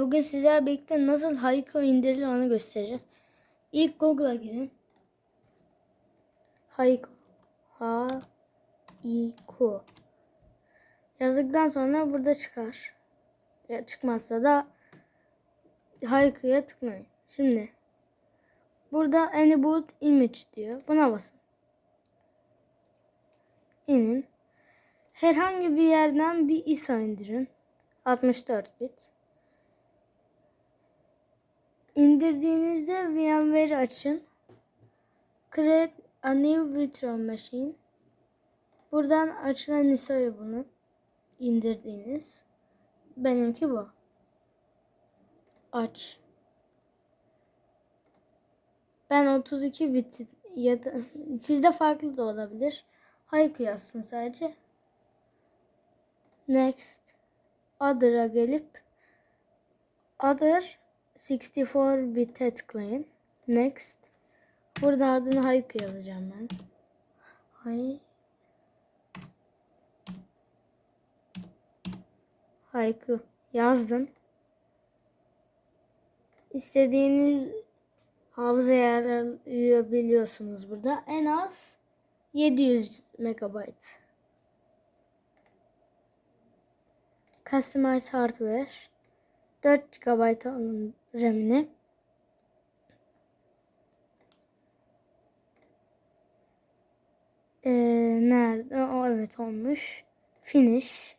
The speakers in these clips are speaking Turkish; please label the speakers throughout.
Speaker 1: bugün sizlerle birlikte nasıl Haiku indirilir onu göstereceğiz. İlk Google'a girin. Haiku. Haiku. Yazdıktan sonra burada çıkar. Ya çıkmazsa da Haiku'ya tıklayın. Şimdi burada Enable Image diyor. Buna basın. İnin. Herhangi bir yerden bir ISO indirin. 64 bit. İndirdiğinizde VMware'i açın. Create a new virtual machine. Buradan açılan ISO'yu bunu indirdiğiniz. Benimki bu. Aç. Ben 32 bit ya da sizde farklı da olabilir. Haiku yazsın sadece. Next. Other'a gelip Other 64 bit'e tıklayın. Next. Burada adını Haiku yazacağım ben. Hay Haiku yazdım. İstediğiniz hafıza ayarlayabiliyorsunuz burada. En az 700 megabayt. Customize hardware 4 GB onun RAM'ini ee, nerede? O evet olmuş. Finish.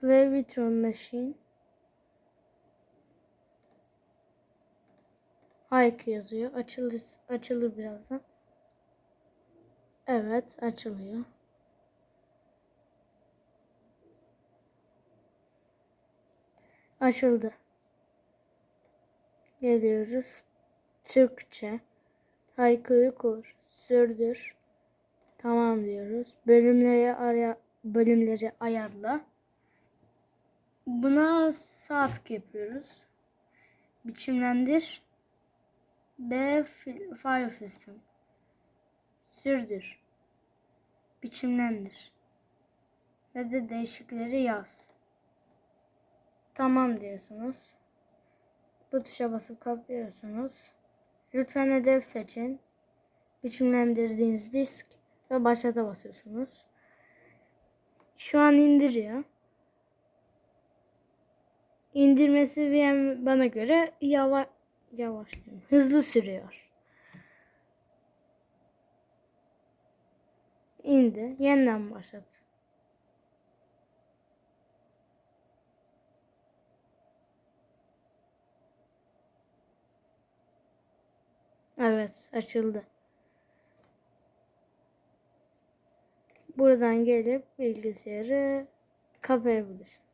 Speaker 1: Play Vitron Machine. Hike yazıyor. Açılır, açılır birazdan. Evet açılıyor. Açıldı. Geliyoruz. Türkçe. Haykıyı kur. Sürdür. Tamam diyoruz. Bölümleri aya bölümleri ayarla. Buna sağ tık yapıyoruz. Biçimlendir. B file system. Sürdür. Biçimlendir. Ve de değişikleri yaz. Tamam diyorsunuz. Bu tuşa basıp kapıyorsunuz. Lütfen hedef seçin. Biçimlendirdiğiniz disk ve başlata basıyorsunuz. Şu an indiriyor. İndirmesi VM bana göre yavaş yavaş hızlı sürüyor. İndi. Yeniden başlat. Evet açıldı. Buradan gelip bilgisayarı kapayabilirsin.